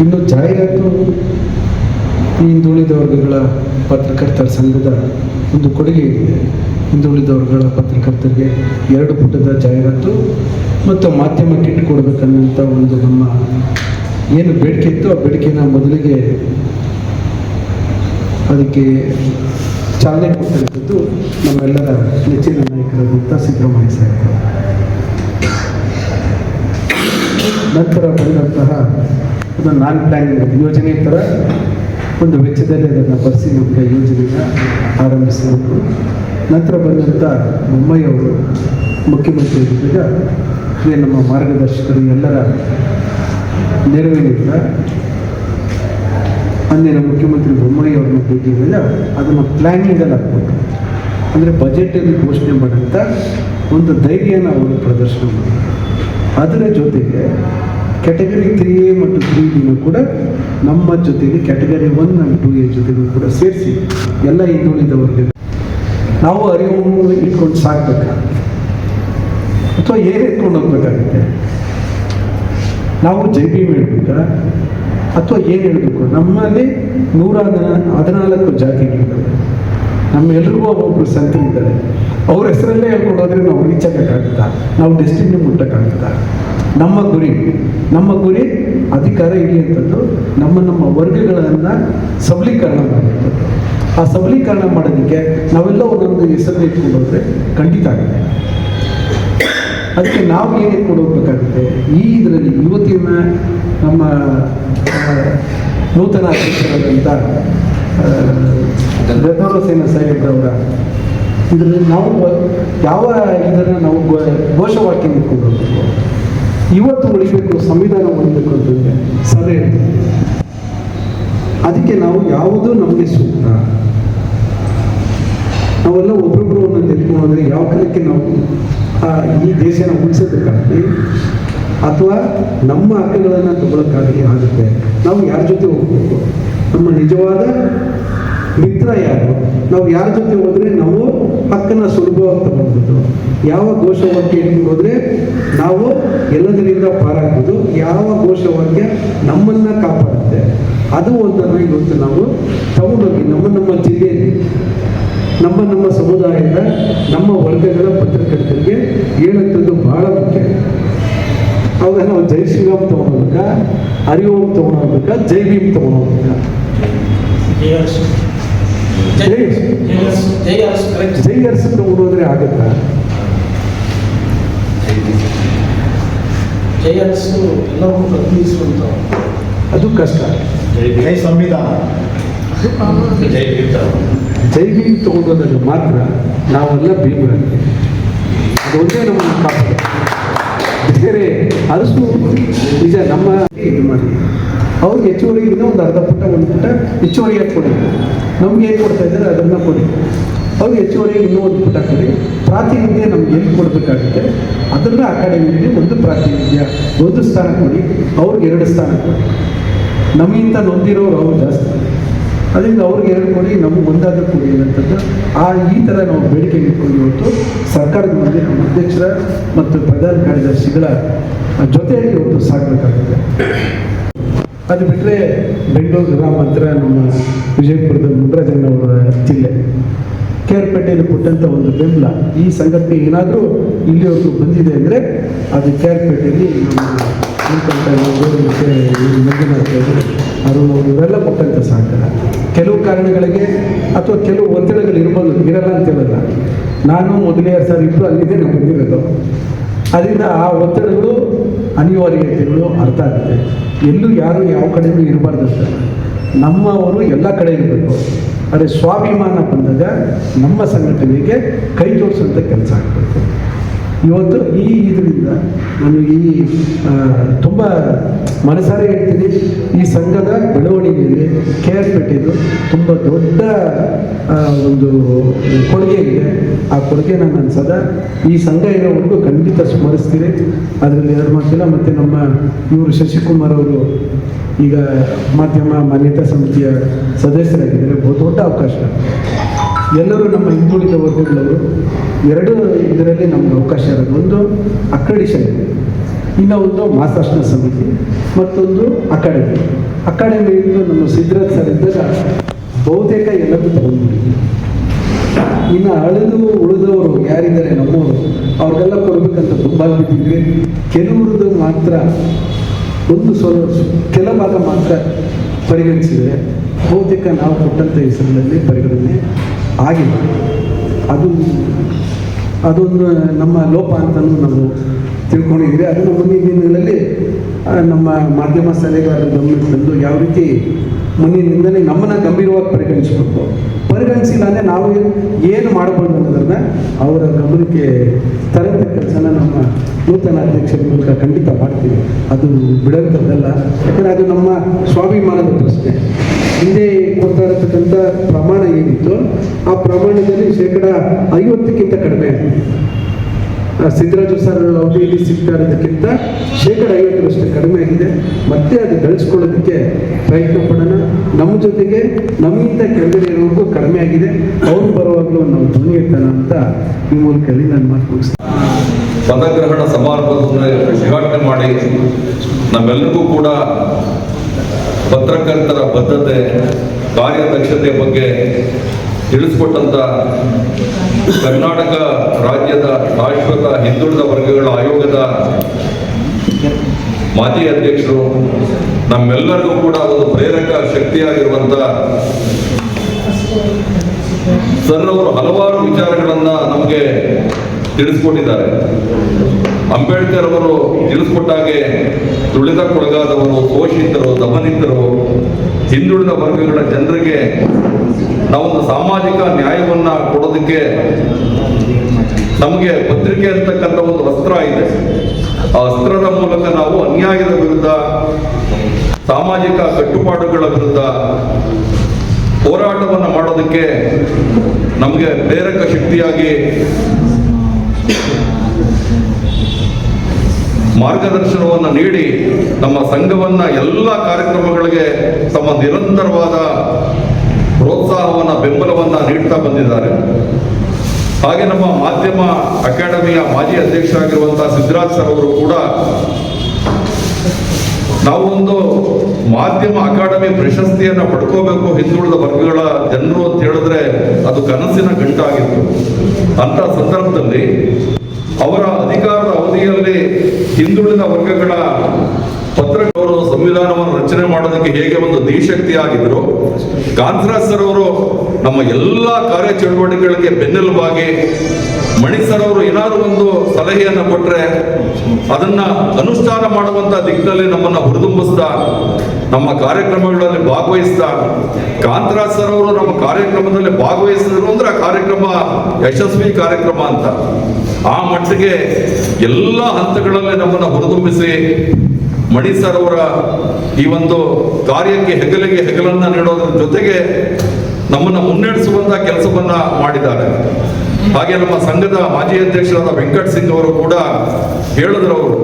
ಇನ್ನು ಜಾಹೀರಾತು ಹಿಂದುಳಿದ ವರ್ಗಗಳ ಪತ್ರಕರ್ತರ ಸಂಘದ ಒಂದು ಕೊಡುಗೆ ಇದೆ. ಹಿಂದುಳಿದ ವರ್ಗಗಳ ಪತ್ರಕರ್ತರಿಗೆ ಎರಡು ಪುಟದ ಜಾಹೀರಾತು ಮತ್ತು ಮಾಧ್ಯಮಕ್ಕೆ ಅಂತ ಒಂದು ನಮ್ಮ ಏನು ಬೇಡಿಕೆ ಇತ್ತು ಆ ಬೇಡಿಕೆನ ಮೊದಲಿಗೆ ಅದಕ್ಕೆ ಚಾಲನೆ ಕೊಟ್ಟಿರುವುದು ನಮ್ಮೆಲ್ಲರ ನೆಚ್ಚಿನ ನಾಯಕರಾದಂಥ ಸಿದ್ದರಾಮಯ್ಯ ಸಾಹೇಬರು. ನಂತರ ಬಂದಂತಹ ಒಂದು ನಾನ್ ಪ್ಲ್ಯಾನ್ ಯೋಜನೆ ಥರ ಒಂದು ವೆಚ್ಚದಲ್ಲಿ ಅದನ್ನು ಬರೆಸಿ ನಮಗೆ ಯೋಜನೆನ ಆರಂಭಿಸಬೇಕು. ನಂತರ ಬಂದಂಥ ಬೊಮ್ಮಾಯಿಯವರು ಮುಖ್ಯಮಂತ್ರಿ ಇದ್ದಾಗ ಇದೇ ನಮ್ಮ ಮಾರ್ಗದರ್ಶಕರು ಎಲ್ಲರ ನೆರವಿನಿಂದ ಅಂದಿನ ಮುಖ್ಯಮಂತ್ರಿ ಬೊಮ್ಮಾಯಿಯವ್ರನ್ನ ಭೇಟಿ ಮೇಲೆ ಅದನ್ನು ಪ್ಲ್ಯಾನಿಂಗಲ್ಲಿ ಹಾಕ್ಬೋದು ಅಂದರೆ ಬಜೆಟಲ್ಲಿ ಘೋಷಣೆ ಮಾಡೋಂಥ ಒಂದು ಧೈರ್ಯನ ಅವರು ಪ್ರದರ್ಶನ ಮಾಡಿದ್ರು ಅದರ ಜೊತೆಗೆ ಕ್ಯಾಟಗರಿ ತ್ರೀ ಎ ಮತ್ತು ತ್ರೀ ಬಿನ ಕೂಡ ನಮ್ಮ ಜೊತೆಗೆ category one and two A ಜೊತೆಗೂ ಕೂಡ ಸೇರಿಸಿ ಎಲ್ಲ ಹಿಂದುಳಿದವರಿಗೆ ನಾವು ಅರಿವು ಇಟ್ಕೊಂಡು ಸಾಕ್ಬೇಕಾ? ಅಥವಾ ಏನ್ ಎತ್ಕೊಂಡು ಹೋಗ್ಬೇಕಾಗುತ್ತೆ? ನಾವು ಜೈ ಬಿ ಹೇಳ್ಬೇಕಾ? ಅಥವಾ ಏನು ಹೇಳಬೇಕು? ನಮ್ಮಲ್ಲಿ ನೂರ ಹದಿನ- ಹದಿನಾಲ್ಕು ಜಾತಿಗಳಿದ್ದಾವೆ. ನಮ್ಮೆಲ್ರಿಗೂ ಒಬ್ಬೊಬ್ರು ಸಂತರಿದ್ದಾರೆ. ಅವ್ರ ಹೆಸರಲ್ಲೇ ಹೇಳ್ಕೊಂಡು ಹೋದ್ರೆ ನಾವು ರೀಚ್ ಆಗಕ್ಕಾಗುತ್ತಾ? ನಾವು ಡೆಸ್ಟಿನಿ ಮುಟ್ಟಕ್ಕಾಗುತ್ತಾ? ನಮ್ಮ ಗುರಿ ನಮ್ಮ ಗುರಿ ಅಧಿಕಾರ ಹಿಡಿಯುವಂಥದ್ದು ನಮ್ಮ ನಮ್ಮ ವರ್ಗಗಳನ್ನು ಸಬಲೀಕರಣ ಮಾಡುವಂಥದ್ದು ಆ ಸಬಲೀಕರಣ ಮಾಡೋದಕ್ಕೆ ನಾವೆಲ್ಲ ಒಂದೊಂದು ಹೆಸರನ್ನ ಇಟ್ಕೊಂಡು ಹೋದ್ರೆ ಖಂಡಿತ ಆಗುತ್ತೆ. ಅದಕ್ಕೆ ನಾವು ಏನು ಕೊಡಬೇಕಾಗುತ್ತೆ ಈ ಇದರಲ್ಲಿ ಇವತ್ತಿನ ನಮ್ಮ ನೂತನ ಅಧ್ಯಕ್ಷರಾದಂಥ ಸೇನಾ ಸಾಹೇಬ್ರವರ ಇದರಲ್ಲಿ ನಾವು ಯಾವ ಇದನ್ನು ನಾವು ಘೋಷವಾಕ್ಯ ಇಟ್ಕೊಂಡು ಹೋಗ್ಬೇಕು ಇವತ್ತು ಉಳಿಬೇಕು, ಸಂವಿಧಾನ ಉಳಿಬೇಕು ಅಂತಂದ್ರೆ ಸದೆ ಅದಕ್ಕೆ ನಾವು ಯಾವುದು ನಮಗೆ ಸೂಕ್ತ. ನಾವೆಲ್ಲ ಒಬ್ರೊಬ್ರು ಒಂದೊಂದು ಯಾವ ಕಾಲಕ್ಕೆ ನಾವು ಈ ದೇಶನ ಉಳಿಸೋದಕ್ಕಾಗಲಿ ಅಥವಾ ನಮ್ಮ ಹಕ್ಕುಗಳನ್ನು ತಗೊಳ್ಳೋಕ್ಕಾಗಲಿ ಆಗುತ್ತೆ. ನಾವು ಯಾರ ಜೊತೆ ಹೋಗ್ಬೇಕು? ನಮ್ಮ ನಿಜವಾದ ಮಿತ್ರ ಯಾರು? ನಾವು ಯಾರ ಜೊತೆ ಹೋದ್ರೆ ನಾವು ಹಕ್ಕನ್ನು ಸುಲಭವಾಗಿ ತಗೊಳ್ಬೋದು ಯಾವ ಘೋಷವಾಕ್ಯ ಇಟ್ಕೊಂಡು ಹೋದ್ರೆ ನಾವು ಎಲ್ಲದರಿಂದ ಪಾರಾಗ್ಬೋದು. ಯಾವ ಘೋಷವಾಕ್ಯ ನಮ್ಮನ್ನ ಕಾಪಾಡುತ್ತೆ. ಅದು ಒಂದನ್ನು ಇವತ್ತು ನಾವು? ತಗೊಂಡೋಗಿ ನಮ್ಮ ನಮ್ಮ ಜಿಲ್ಲೆಯಲ್ಲಿ, ನಮ್ಮ ನಮ್ಮ ಸಮುದಾಯದ, ನಮ್ಮ ವರ್ಗಗಳ ಪತ್ರಕರ್ತರಿಗೆ ಹೇಳುವಂಥದ್ದು ಬಹಳ ಮುಖ್ಯ. ಅವಾಗ ನಾವು ಜೈ ಶ್ರೀರಾಮ್ ತಗೊಂಡೋಗ್ಬೇಕಾ ಹರಿಓಂ ತಗೊಂಡೋಗ್ಬೇಕಾ ಜೈ ಭೀಮ್ ತಗೊಂಡೋಗ್ಬೇಕಾ ಜೈ ಜೈ ಅರ್ಸ ತಗೊಂಡೋದ್ರೆ ಆಗುತ್ತಾ ಜಯರ್ಸು ಎಲ್ಲವೂ ಪ್ರತಿನಿಧಿಸುವಂತ ಅದು ಕಷ್ಟ. ಜೈ ಸಂವಿಧಾನ. ಜೈ ಜೈ ಭೀಮ್ ತಗೊಂಡೋದಾಗ ಮಾತ್ರ ನಾವೆಲ್ಲ ಭೀಮರಲ್ಲಿ. ಅದು ಒಂದೇ ನಮ್ಮನ್ನು ಕಾಪಾಡ ಬೇರೆ ಅರಸು ನಿಜ ನಮ್ಮ ಇದು ಮಾಡಿ. ಅವ್ರಿಗೆ ಹೆಚ್ಚುವರಿಗಿಂತ ಒಂದು ಅರ್ಧ ಪುಟ, ಒಂದು ಪುಟ ಹೆಚ್ಚುವರಿ ಕೊಡಿ. ನಮ್ಗೆ ಏನು ಕೊಡ್ತಾ ಇದ್ದಾರೆ ಅದನ್ನು ಕೊಡಿ. ಅವ್ರಿಗೆ ಹೆಚ್ಚುವರಿಗೆ ಇನ್ನೂ ಒಂದು ಪುಟ ಕೊಡಿ. ಪ್ರಾತಿನಿಧ್ಯ ನಮ್ಗೆ ಏನು ಕೊಡಬೇಕಾಗುತ್ತೆ, ಅದನ್ನ ಅಕಾಡೆಮಿಯಲ್ಲಿ ಒಂದು ಪ್ರಾತಿನಿಧ್ಯ, ಒಂದು ಸ್ಥಾನ ಕೊಡಿ. ಅವ್ರಿಗೆ ಎರಡು ಸ್ಥಾನ ಕೊಡಿ. ನಮ್ಮಿಂದ ನೊಂದಿರೋರು ಅವ್ರು ಜಾಸ್ತಿ. ಅದರಿಂದ ಅವ್ರಿಗೆ ಎರಡು ಕೊಡಿ, ನಮಗೆ ಒಂದಾದ ಕೊಡಿ ಅನ್ನೋಂಥದ್ದು ಆ ಈ ಥರ ನಾವು ಬೇಡಿಕೆ ಇಟ್ಕೊಂಡು ಇವತ್ತು ಸರ್ಕಾರದ ಮುಂದೆ ನಮ್ಮ ಅಧ್ಯಕ್ಷರ ಮತ್ತು ಪ್ರಧಾನ ಕಾರ್ಯದರ್ಶಿಗಳ ಜೊತೆಯಲ್ಲಿ ಇವತ್ತು ಸಾಗಬೇಕಾಗುತ್ತೆ. ಅದು ಬಿಟ್ಟರೆ ಬೆಂಗಳೂರು ಗ್ರಾಮಾಂತರ ನಮ್ಮ ವಿಜಯಪುರದ ಮುನ್ರಾಜಣ್ಣವರ ಜಿಲ್ಲೆ. ಕೇರ್ಪೇಟೆಯಲ್ಲಿ ಕೊಟ್ಟಂಥ ಒಂದು ಬೆಂಬಲ. ಈ ಸಂಘಟನೆ ಏನಾದರೂ ಇಲ್ಲಿವರೆಗೂ ಬಂದಿದೆ ಅಂದರೆ ಅದು ಕೇರ್ಪೇಟೆಯಲ್ಲಿ ಅವರು, ಇವರೆಲ್ಲ ಕೊಟ್ಟಂಥ ಸಹಕಾರ. ಕೆಲವು ಕಾರಣಗಳಿಗೆ ಅಥವಾ ಕೆಲವು ಒತ್ತಡಗಳು ಇರ್ಬೋದು ಇರಲ್ಲ ಅಂತ ಹೇಳಲ್ಲ. ನಾನು ಮೊದಲೇ ಸರ್ ಇಬ್ಬರು ಅಲ್ಲಿದೆ ನಾವು ಬಂದಿರೋದು. ಅದರಿಂದ ಆ ಒತ್ತಡಗಳು ಅನಿವಾರ್ಯತೆಗಳು ಅರ್ಥ ಆಗುತ್ತೆ. ಎಲ್ಲೂ ಯಾರು ಯಾವ ಕಡೆಯೂ ಇರಬಾರ್ದು ಸರ್. ನಮ್ಮವರು ಎಲ್ಲ ಕಡೆ ಇರಬೇಕು. ಆದರೆ ಸ್ವಾಭಿಮಾನ ಬಂದಾಗ ನಮ್ಮ ಸಂಘಟನೆಗೆ ಕೈ ಜೋಡಿಸುವಂಥ ಕೆಲಸ ಆಗಬೇಕು. ಇವತ್ತು ಈ ಇದರಿಂದ ನಾನು ಈ ತುಂಬ ಮನಸಾರೆ ಹೇಳ್ತೀನಿ, ಈ ಸಂಘದ ಬೆಳವಣಿಗೆಗೆ ಕೆ ಆರ್ ಪೇಟೆದು ತುಂಬ ದೊಡ್ಡ ಒಂದು ಕೊಡುಗೆ ಇದೆ. ಆ ಕೊಡುಗೆನ ನಾನು ಸದಾ ಈ ಸಂಘ ಇರೋವರೆಗೂ ಖಂಡಿತ ಸ್ಮರಿಸ್ತೀನಿ. ಅದರಲ್ಲಿ ಎರಡು ಮಾತಿಲ್ಲ, ಮತ್ತು ನಮ್ಮ ಇವರು ಶಶಿಕುಮಾರ್ ಅವರು ಈಗ ಮಾಧ್ಯಮ ಮಾನ್ಯತಾ ಸಮಿತಿಯ ಸದಸ್ಯರಾಗಿದ್ದಾರೆ. ಬಹು ದೊಡ್ಡ ಅವಕಾಶ. ಎಲ್ಲರೂ ನಮ್ಮ ಹಿಂದುಳಿದ ವರ್ಗಗಳವರು ಎರಡು ಇದರಲ್ಲಿ ನಮ್ಗೆ ಅವಕಾಶ ಇರೋದು. ಒಂದು ಅಕ್ರೆಡಿಷನ್ ಇದೆ ಇನ್ನು ಒಂದು ಮಾಸಾಶನ ಸಮಿತಿ, ಮತ್ತೊಂದು ಅಕಾಡೆಮಿ. ಅಕಾಡೆಮಿಯಿಂದ ನಮ್ಮ ಸಿದ್ಧರಾಜ್ ಸರ್ ಇದ್ದಾಗ ಬಹುತೇಕ ಎಲ್ಲರೂ ತಗೊಂಡ್ಬಿಟ್ಟಿದ್ವಿ ಇನ್ನು ಅಳಿದು ಉಳಿದವರು ಯಾರಿದ್ದಾರೆ ನಮ್ಮವರು, ಅವ್ರಿಗೆಲ್ಲ ಕೊಡಬೇಕಂತ ತುಂಬ ಬಿಟ್ಟಿದ್ವಿ ಕೆಲವ್ರದ್ದು ಮಾತ್ರ ಒಂದು ಸ್ವಲ್ಪ ಕೆಲ ಭಾಗ ಮಾತ್ರ ಪರಿಗಣಿಸಿದರೆ ಬಹುತೇಕ ನಾವು ಕೊಟ್ಟಂಥ ಹೆಸರಿನಲ್ಲಿ ಪರಿಗಣನೆ ಆಗಿಲ್ಲ. ಅದು, ಅದೊಂದು ನಮ್ಮ ಲೋಪ ಅಂತಲೂ ನಾವು ತಿಳ್ಕೊಂಡಿದ್ದೀವಿ ಅದನ್ನು ಮುಂದಿನ ದಿನಗಳಲ್ಲಿ ನಮ್ಮ ಮಾಧ್ಯಮ ಸಲಹೆಗಾರರು ಗಮನಕ್ಕೆ ತಂದು ಯಾವ ರೀತಿ ಮುಂದಿನ ದಿನದಲ್ಲಿ ನಮ್ಮನ್ನು ಗಂಭೀರವಾಗಿ ಪರಿಗಣಿಸಬೇಕು. ಪರಿಗಣಿಸಿಲ್ಲ ಅಂದರೆ ನಾವು ಏನು ಮಾಡಬಹುದು ಅನ್ನೋದನ್ನು ಅವರ ಗಮನಕ್ಕೆ ತರಂತ ಕೆಲಸನ ನಮ್ಮ ನೂತನ ಅಧ್ಯಕ್ಷರ ಮೂಲಕ ಖಂಡಿತ ಮಾಡ್ತೀವಿ. ಅದು ಬಿಡಂಥದ್ದಲ್ಲ ಯಾಕಂದರೆ ಅದು ನಮ್ಮ ಸ್ವಾಭಿಮಾನದ ಪ್ರಶ್ನೆ. ಹಿಂದೆ ಕೊಡ್ತಾ ಇರತಕ್ಕಂಥ ಪ್ರಮಾಣ ಏನಿತ್ತು, ಆ ಪ್ರಮಾಣದಲ್ಲಿ ಶೇಕಡ ಐವತ್ತಕ್ಕಿಂತ ಕಡಿಮೆ ಸಿದ್ದರಾಜು ಸರ್ ಅವಧಿಯಲ್ಲಿ ಸಿಗ್ತಾ ಇರೋದಕ್ಕಿಂತ ಶೇಕಡ ಐವತ್ತರಷ್ಟು ಕಡಿಮೆ ಆಗಿದೆ. ಮತ್ತೆ ಅದು ಗಳಿಸ್ಕೊಳ್ಳೋದಕ್ಕೆ ಪ್ರಯತ್ನ ಪಡೋಣ. ನಮ್ಮ ಜೊತೆಗೆ ನಮ್ಮಿಂದ ಕೆಳಗಡೆ ಇರೋರ್ಗೂ ಕಡಿಮೆ ಆಗಿದೆ. ಅವ್ರು ಬರುವಾಗಲೂ ನಾವು ಧ್ವನಿ ಇರ್ತಾನ ಅಂತ ಈ ಮೂಲಕ ನಾನು ಮಾತು ಪದಗ್ರಹಣ ಉದ್ಘಾಟನೆ ಮಾಡಿ ನಮ್ಮೆಲ್ಲರಿಗೂ ಕೂಡ ಪತ್ರಕರ್ತರ ಬದ್ಧತೆ ಕಾರ್ಯದಕ್ಷತೆ ಬಗ್ಗೆ ತಿಳಿಸ್ಕೊಟ್ಟಂತ ಕರ್ನಾಟಕ ರಾಜ್ಯದ ಶಾಶ್ವತ ಹಿಂದುಳಿದ ವರ್ಗಗಳ ಆಯೋಗದ ಮಾಜಿ ಅಧ್ಯಕ್ಷರು, ನಮ್ಮೆಲ್ಲರಿಗೂ ಕೂಡ ಒಂದು ಪ್ರೇರಕ ಶಕ್ತಿಯಾಗಿರುವಂತ ಸರ್ ಅವರು ಹಲವಾರು ವಿಚಾರಗಳನ್ನ ನಮಗೆ ತಿಳಿಸ್ಕೊಟ್ಟಿದ್ದಾರೆ. ಅಂಬೇಡ್ಕರ್ ಅವರು ತಿಳಿಸ್ಕೊಟ್ಟಾಗೆ ತುಳಿತಕ್ಕೊಳಗಾದವರು ಶೋಷಿತರು ದಮನಿತರು ಹಿಂದುಳಿದ ವರ್ಗಗಳ ಜನರಿಗೆ ನಾವೊಂದು ಸಾಮಾಜಿಕ ನ್ಯಾಯವನ್ನು ಕೊಡೋದಕ್ಕೆ ನಮಗೆ ಪತ್ರಿಕೆ ಅಂತಕ್ಕಂಥ ಒಂದು ಅಸ್ತ್ರ ಇದೆ. ಆ ಅಸ್ತ್ರದ ಮೂಲಕ ನಾವು ಅನ್ಯಾಯದ ವಿರುದ್ಧ, ಸಾಮಾಜಿಕ ಕಟ್ಟುಪಾಡುಗಳ ವಿರುದ್ಧ ಹೋರಾಟವನ್ನು ಮಾಡೋದಕ್ಕೆ ನಮಗೆ ಪ್ರೇರಕ ಶಕ್ತಿಯಾಗಿ ಮಾರ್ಗದರ್ಶನವನ್ನು ನೀಡಿ ನಮ್ಮ ಸಂಘವನ್ನ ಎಲ್ಲ ಕಾರ್ಯಕ್ರಮಗಳಿಗೆ ತಮ್ಮ ನಿರಂತರವಾದ ಪ್ರೋತ್ಸಾಹವನ್ನ, ಬೆಂಬಲವನ್ನ ನೀಡ್ತಾ ಬಂದಿದ್ದಾರೆ. ಹಾಗೆ ನಮ್ಮ ಮಾಧ್ಯಮ ಅಕಾಡೆಮಿಯ ಮಾಜಿ ಅಧ್ಯಕ್ಷರಾಗಿರುವಂತಹ ಸಿದ್ಧರಾಜ್ ಸರ್ ಅವರು ಕೂಡ ನಾವು ಒಂದು ಮಾಧ್ಯಮ ಅಕಾಡೆಮಿ ಪ್ರಶಸ್ತಿಯನ್ನ ಪಡ್ಕೋಬೇಕು, ಹಿಂದುಳಿದ ವರ್ಗಗಳ ಜನರು ಅಂತ ಹೇಳಿದ್ರೆ ಅದು ಕನಸಿನ ಗಂಟಾಗಿತ್ತು. ಅಂತ ಸಂದರ್ಭದಲ್ಲಿ ಅವರ ಅಧಿಕಾರದ ಅವಧಿಯಲ್ಲಿ ಹಿಂದುಳಿದ ವರ್ಗಗಳ ಪತ್ರಕರ್ತರು ಸಂವಿಧಾನವನ್ನು ರಚನೆ ಮಾಡೋದಕ್ಕೆ ಹೇಗೆ ಒಂದು ದಿಶಕ್ತಿ ಆಗಿದ್ರು ಕಾಂತರಾಜ್ ಸರ್ ಅವರು ನಮ್ಮ ಎಲ್ಲ ಕಾರ್ಯ ಚಟುವಟಿಕೆಗಳಿಗೆ ಬೆನ್ನೆಲುಬಾಗಿ, ಮಣಿ ಸರ್ ಅವರು ಏನಾದ್ರು ಒಂದು ಸಲಹೆಯನ್ನು ಕೊಟ್ಟರೆ ಅದನ್ನ ಅನುಷ್ಠಾನ ಮಾಡುವಂತ ದಿಕ್ಕಿನಲ್ಲಿ ನಮ್ಮನ್ನ ಹುರಿದುಂಬಿಸ್ತಾ ನಮ್ಮ ಕಾರ್ಯಕ್ರಮಗಳಲ್ಲಿ ಭಾಗವಹಿಸ್ತಾ ಕಾಂತರಾಜ್ ಸರ್ ಅವರು ನಮ್ಮ ಕಾರ್ಯಕ್ರಮದಲ್ಲಿ ಭಾಗವಹಿಸಿದ್ರು ಅಂದ್ರೆ ಆ ಕಾರ್ಯಕ್ರಮ ಯಶಸ್ವಿ ಕಾರ್ಯಕ್ರಮ ಅಂತ. ಆ ಮಟ್ಟಿಗೆ ಎಲ್ಲ ಹಂತಗಳಲ್ಲಿ ನಮ್ಮನ್ನ ಹುರಿದುಂಬಿಸಿ ಮಣಿ ಸರ್ ಅವರ ಈ ಒಂದು ಕಾರ್ಯಕ್ಕೆ ಹೆಗಲಿಗೆ ಹೆಗಲನ್ನ ನೀಡೋದ್ರ ಜೊತೆಗೆ ನಮ್ಮನ್ನ ಮುನ್ನಡೆಸುವಂತ ಕೆಲಸವನ್ನ ಮಾಡಿದ್ದಾರೆ. ಹಾಗೆ ನಮ್ಮ ಸಂಘದ ಮಾಜಿ ಅಧ್ಯಕ್ಷರಾದ ವೆಂಕಟ್ ಸಿಂಗ್ ಅವರು ಕೂಡ ಹೇಳಿದ್ರು ಅವರು.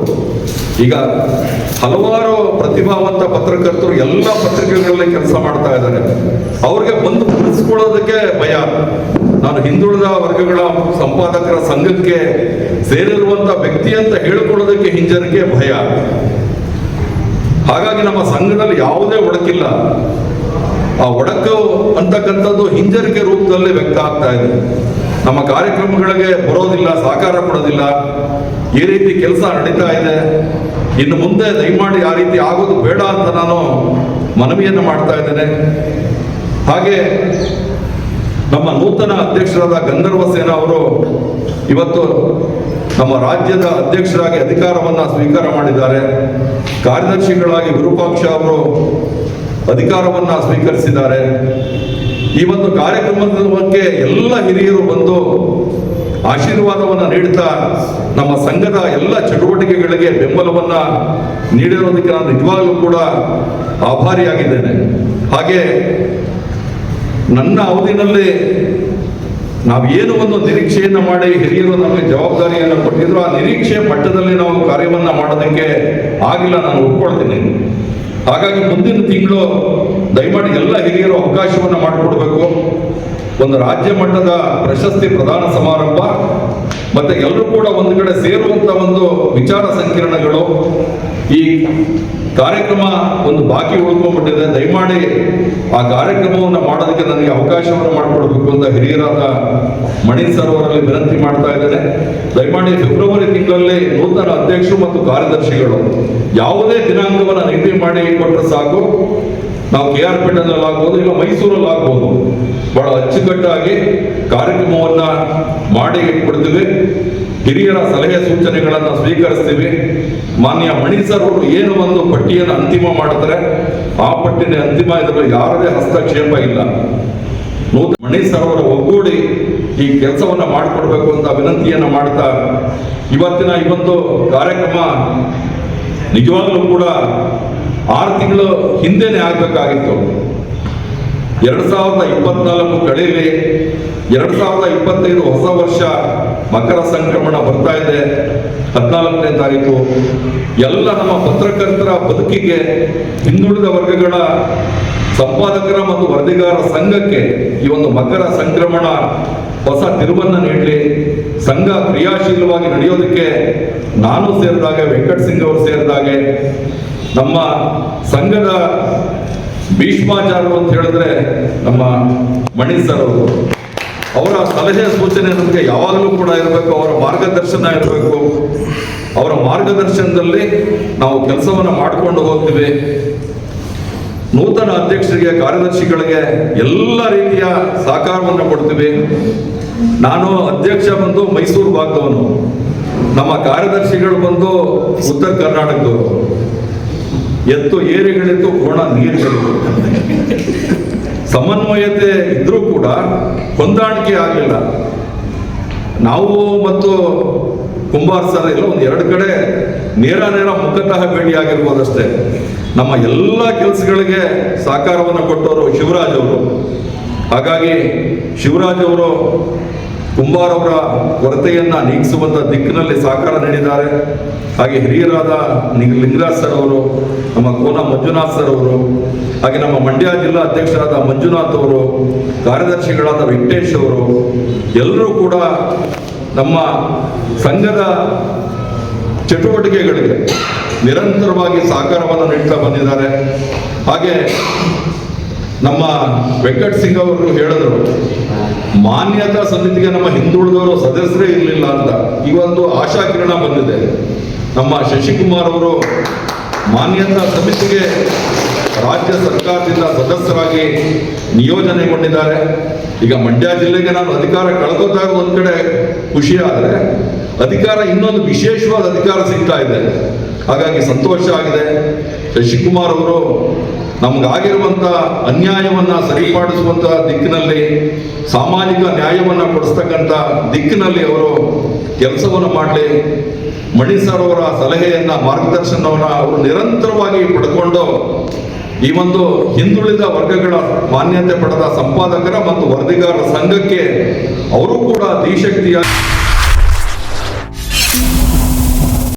ಈಗ ಹಲವಾರು ಪ್ರತಿಭಾವಂತ ಪತ್ರಕರ್ತರು ಎಲ್ಲ ಪತ್ರಿಕೆಗಳಲ್ಲಿ ಕೆಲಸ ಮಾಡ್ತಾ ಇದ್ದಾರೆ. ಅವ್ರಿಗೆ ಬಂದು ಉಳಿಸ್ಕೊಳ್ಳೋದಕ್ಕೆ ಭಯ. ನಾನು ಹಿಂದುಳಿದ ವರ್ಗಗಳ ಸಂಪಾದಕರ ಸಂಘಕ್ಕೆ ಸೇರಿರುವಂತ ವ್ಯಕ್ತಿ ಅಂತ ಹೇಳ್ಕೊಳ್ಳೋದಕ್ಕೆ ಹಿಂಜರಿಕೆ ಭಯ. ಹಾಗಾಗಿ ನಮ್ಮ ಸಂಘದಲ್ಲಿ ಯಾವುದೇ ಒಡಕಿಲ್ಲ. ಆ ಒಡಕು ಅಂತಕ್ಕಂಥದ್ದು ಹಿಂಜರಿಕೆ ರೂಪದಲ್ಲಿ ವ್ಯಕ್ತ ಆಗ್ತಾ ಇದೆ. ನಮ್ಮ ಕಾರ್ಯಕ್ರಮಗಳಿಗೆ ಬರೋದಿಲ್ಲ, ಸಹಕಾರ ಕೊಡೋದಿಲ್ಲ. ಈ ರೀತಿ ಕೆಲಸ ನಡೀತಾ ಇದೆ. ಇನ್ನು ಮುಂದೆ ದಯಮಾಡಿ ಆ ರೀತಿ ಆಗೋದು ಬೇಡ ಅಂತ ನಾನು ಮನವಿಯನ್ನು ಮಾಡ್ತಾ ಇದ್ದೇನೆ. ಹಾಗೆ ನಮ್ಮ ನೂತನ ಅಧ್ಯಕ್ಷರಾದ ಗಂಧರ್ವ ಸೇನಾ ಅವರು ಇವತ್ತು ನಮ್ಮ ರಾಜ್ಯದ ಅಧ್ಯಕ್ಷರಾಗಿ ಅಧಿಕಾರವನ್ನು ಸ್ವೀಕಾರ ಮಾಡಿದ್ದಾರೆ. ಕಾರ್ಯದರ್ಶಿಗಳಾಗಿ ವಿರೂಪಾಕ್ಷ ಅವರು ಅಧಿಕಾರವನ್ನ ಸ್ವೀಕರಿಸಿದ್ದಾರೆ. ಈ ಒಂದು ಕಾರ್ಯಕ್ರಮದ ಬಗ್ಗೆ ಎಲ್ಲ ಹಿರಿಯರು ಬಂದು ಆಶೀರ್ವಾದವನ್ನ ನೀಡುತ್ತಾ ನಮ್ಮ ಸಂಘದ ಎಲ್ಲ ಚಟುವಟಿಕೆಗಳಿಗೆ ಬೆಂಬಲವನ್ನ ನೀಡಿರೋದಕ್ಕೆ ನಾನು ನಿಜವಾಗ್ಲೂ ಕೂಡ ಆಭಾರಿಯಾಗಿದ್ದೇನೆ. ಹಾಗೆ ನನ್ನ ಅವಧಿನಲ್ಲಿ ನಾವೇನು ಒಂದು ನಿರೀಕ್ಷೆಯನ್ನು ಮಾಡಿ ಹಿರಿಯರು ನಮಗೆ ಜವಾಬ್ದಾರಿಯನ್ನು ಕೊಟ್ಟಿದ್ರು ಆ ನಿರೀಕ್ಷೆ ಮಟ್ಟದಲ್ಲಿ ನಾವು ಕಾರ್ಯವನ್ನು ಮಾಡೋದಕ್ಕೆ ಆಗಿಲ್ಲ, ನಾನು ಒಪ್ಕೊಳ್ತೀನಿ. ಹಾಗಾಗಿ ಮುಂದಿನ ತಿಂಗಳು ದಯಮಾಡಿ ಎಲ್ಲ ಹಿರಿಯರು ಅವಕಾಶವನ್ನು ಮಾಡಿಕೊಡ್ಬೇಕು. ಒಂದು ರಾಜ್ಯ ಮಟ್ಟದ ಪ್ರಶಸ್ತಿ ಪ್ರದಾನ ಸಮಾರಂಭ ಮತ್ತೆ ಎಲ್ಲರೂ ಕೂಡ ಒಂದು ಕಡೆ ಸೇರುವಂತ ಒಂದು ವಿಚಾರ ಸಂಕಿರಣಗಳು. ಈ ಕಾರ್ಯಕ್ರಮ ಒಂದು ಬಾಕಿ ಉಳ್ಕೊಂಡ್ಬಿಟ್ಟಿದೆ. ದಯಮಾಡಿ ಆ ಕಾರ್ಯಕ್ರಮವನ್ನು ಮಾಡೋದಕ್ಕೆ ನನಗೆ ಅವಕಾಶವನ್ನು ಮಾಡಿಕೊಡ್ಬೇಕು ಅಂತ ಹಿರಿಯರಾದ ಮಣಿ ಸರ್ ಅವರಲ್ಲಿ ವಿನಂತಿ ಮಾಡ್ತಾ ಇದ್ದೇನೆ. ದಯಮಾಡಿ ಫೆಬ್ರವರಿ ತಿಂಗಳಲ್ಲಿ ನೂತನ ಅಧ್ಯಕ್ಷರು ಮತ್ತು ಕಾರ್ಯದರ್ಶಿಗಳು ಯಾವುದೇ ದಿನಾಂಕವನ್ನು ನಿಗದಿ ಮಾಡಿ ಕೊಟ್ಟರೆ ಸಾಕು. ನಾವು ಕೆ ಆರ್ ಪೇಟೆನಲ್ಲಿ ಆಗ್ಬೋದು, ಇಲ್ಲ ಮೈಸೂರಲ್ಲಿ ಆಗ್ಬೋದು. ಬಹಳ ಅಚ್ಚುಕಟ್ಟಾಗಿ ಕಾರ್ಯಕ್ರಮವನ್ನ ಮಾಡಿ ಕೊಡ್ತೀವಿ. ಹಿರಿಯರ ಸಲಹೆ ಸೂಚನೆಗಳನ್ನು ಸ್ವೀಕರಿಸ್ತೀವಿ. ಮಾನ್ಯ ಮಣಿ ಸರ್ ಅವರು ಏನು ಒಂದು ಪಟ್ಟಿಯನ್ನು ಅಂತಿಮ ಮಾಡಿದ್ರೆ ಆ ಪಟ್ಟಿನ ಅಂತಿಮ, ಇದರಲ್ಲಿ ಯಾರದೇ ಹಸ್ತಕ್ಷೇಪ ಇಲ್ಲ. ಮಣಿ ಸರ್ ಅವರ ಒಗ್ಗೂಡಿ ಈ ಕೆಲಸವನ್ನ ಮಾಡಿಕೊಡ್ಬೇಕು ಅಂತ ವಿನಂತಿಯನ್ನ ಮಾಡ್ತಾ, ಇವತ್ತಿನ ಇವತ್ತು ಕಾರ್ಯಕ್ರಮ ನಿಜವಾಗ್ಲೂ ಕೂಡ ಆರು ತಿಂಗಳು ಹಿಂದೆನೆ ಆಗ್ಬೇಕಾಗಿತ್ತು. ಎರಡ್ ಸಾವಿರದ ಇಪ್ಪತ್ನಾಲ್ಕು ಕಡೆಯಲ್ಲಿ ಎರಡ್ ಸಾವಿರದ ಇಪ್ಪತ್ತೈದು ಹೊಸ ವರ್ಷ ಮಕರ ಸಂಕ್ರಮಣ ಬರ್ತಾ ಇದೆ. ಹದಿನಾಲ್ಕನೇ ತಾರೀಕು. ಎಲ್ಲ ನಮ್ಮ ಪತ್ರಕರ್ತರ ಬದುಕಿಗೆ ಹಿಂದುಳಿದ ವರ್ಗಗಳ ಸಂಪಾದಕರ ಮತ್ತು ವರದಿಗಾರರ ಸಂಘಕ್ಕೆ ಈ ಒಂದು ಮಕರ ಸಂಕ್ರಮಣ ಹೊಸ ತಿರುವನ್ನ ನೀಡಲಿ. ಸಂಘ ಕ್ರಿಯಾಶೀಲವಾಗಿ ನಡೆಯೋದಕ್ಕೆ ನಾನು ಸೇರಿದಾಗೆ, ವೆಂಕಟ್ ಸಿಂಗ್ ಅವರು ಸೇರಿದಾಗೆ, ನಮ್ಮ ಸಂಘದ ಭೀಷ್ಮಾಚಾರ್ಯರು ಅಂತ ಹೇಳಿದ್ರೆ ನಮ್ಮ ಮಣಿ ಸರ್ ಅವರು. ಅವರ ಸಲಹೆ ಸೂಚನೆ ನಮಗೆ ಯಾವಾಗಲೂ ಕೂಡ ಇರಬೇಕು, ಅವರ ಮಾರ್ಗದರ್ಶನ ಇರಬೇಕು. ಅವರ ಮಾರ್ಗದರ್ಶನದಲ್ಲಿ ನಾವು ಕೆಲಸವನ್ನು ಮಾಡಿಕೊಂಡು ಹೋಗ್ತೀವಿ. ನೂತನ ಅಧ್ಯಕ್ಷರಿಗೆ, ಕಾರ್ಯದರ್ಶಿಗಳಿಗೆ ಎಲ್ಲ ರೀತಿಯ ಸಹಕಾರವನ್ನು ಕೊಡ್ತೀವಿ. ನಾನು ಅಧ್ಯಕ್ಷ ಬಂದು ಮೈಸೂರು ಭಾಗದವನು ನಮ್ಮ ಕಾರ್ಯದರ್ಶಿಗಳು ಬಂದು ಉತ್ತರ ಕರ್ನಾಟಕದವರು. ಎತ್ತು ಏರಿಗಳಿತ್ತು ಕೋಣ ನೀರುಗಳಿತ್ತು ಸಮನ್ವಯತೆ ಇದ್ರೂ ಕೂಡ ಹೊಂದಾಣಿಕೆ ಆಗಲಿಲ್ಲ. ನಾವು ಮತ್ತು ಕುಂಬಾರ ಸರ್ ಎಲ್ಲ ಒಂದು ಎರಡು ಕಡೆ ನೇರ ನೇರ ಮುಖತಃ ಭೇಟಿಯಾಗಿರ್ಬೋದಷ್ಟೇ ನಮ್ಮ ಎಲ್ಲ ಕೆಲಸಗಳಿಗೆ ಸಹಕಾರವನ್ನು ಕೊಟ್ಟವರು ಶಿವರಾಜ್ ಅವರು. ಹಾಗಾಗಿ ಶಿವರಾಜ್ ಅವರು ಕುಂಬಾರ್ ಅವರ ಕೊರತೆಯನ್ನ ನೀಗಿಸುವಂತ ದಿಕ್ಕಿನಲ್ಲಿ ಸಹಕಾರ ನೀಡಿದ್ದಾರೆ. ಹಾಗೆ ಹಿರಿಯರಾದ ಲಿಂಗರಾಜ್ ಸರ್ ಅವರು, ನಮ್ಮ ಕೋನ ಮಂಜುನಾಥ್ ಸರ್ ಅವರು, ಹಾಗೆ ನಮ್ಮ ಮಂಡ್ಯ ಜಿಲ್ಲಾ ಅಧ್ಯಕ್ಷರಾದ ಮಂಜುನಾಥ್ ಅವರು, ಕಾರ್ಯದರ್ಶಿಗಳಾದ ವೆಂಕಟೇಶ್ ಅವರು, ಎಲ್ಲರೂ ಕೂಡ ನಮ್ಮ ಸಂಘದ ಚಟುವಟಿಕೆಗಳಿಗೆ ನಿರಂತರವಾಗಿ ಸಹಕಾರವನ್ನು ನೀಡ್ತಾ ಬಂದಿದ್ದಾರೆ. ಹಾಗೆ ನಮ್ಮ ವೆಂಕಟ್ ಸಿಂಗ್ ಅವರು ಹೇಳಿದ್ರು, ಮಾನ್ಯತಾ ಸಮಿತಿಗೆ ನಮ್ಮ ಹಿಂದುಳಿದವರು ಸದಸ್ಯರೇ ಇರಲಿಲ್ಲ ಅಂತ. ಈ ಒಂದು ಆಶಾಕಿರಣ ಬಂದಿದೆ. ನಮ್ಮ ಶಶಿಕುಮಾರ್ ಅವರು ಮಾನ್ಯತಾ ಸಮಿತಿಗೆ ರಾಜ್ಯ ಸರ್ಕಾರದಿಂದ ಸದಸ್ಯರಾಗಿ ನಿಯೋಜನೆಗೊಂಡಿದ್ದಾರೆ. ಈಗ ಮಂಡ್ಯ ಜಿಲ್ಲೆಗೆ ನಾನು ಅಧಿಕಾರ ಕಳ್ಕೊತಾ ಇರುವ ಒಂದ್ ಕಡೆ ಖುಷಿ ಆದರೆ, ಅಧಿಕಾರ ಇನ್ನೊಂದು ವಿಶೇಷವಾದ ಅಧಿಕಾರ ಸಿಗ್ತಾ ಇದೆ. ಹಾಗಾಗಿ ಸಂತೋಷ ಆಗಿದೆ. ಶಶಿಕುಮಾರ್ ಅವರು ನಮ್ಗಾಗಿರುವಂತ ಅನ್ಯಾಯವನ್ನ ಸರಿಪಡಿಸುವಂತ ದಿಕ್ಕಿನಲ್ಲಿ ಸಾಮಾಜಿಕ ನ್ಯಾಯವನ್ನ ಕೊಡಿಸ್ತಕ್ಕಂಥ ದಿಕ್ಕಿನಲ್ಲಿ ಅವರು ಕೆಲಸವನ್ನು ಮಾಡಲಿ. ಮಣಿ ಸರ್ ಅವರ ಸಲಹೆಯನ್ನ, ಮಾರ್ಗದರ್ಶನವನ್ನ ಅವರು ನಿರಂತರವಾಗಿ ಪಡ್ಕೊಂಡು ಈ ಒಂದು ಹಿಂದುಳಿದ ವರ್ಗಗಳ ಮಾನ್ಯತೆ ಪಡೆದ ಸಂಪಾದಕರ ಮತ್ತು ವರದಿಗಾರರ ಸಂಘಕ್ಕೆ ಅವರು ಕೂಡ ಧೀಶಕ್ತಿಯಾಗಿ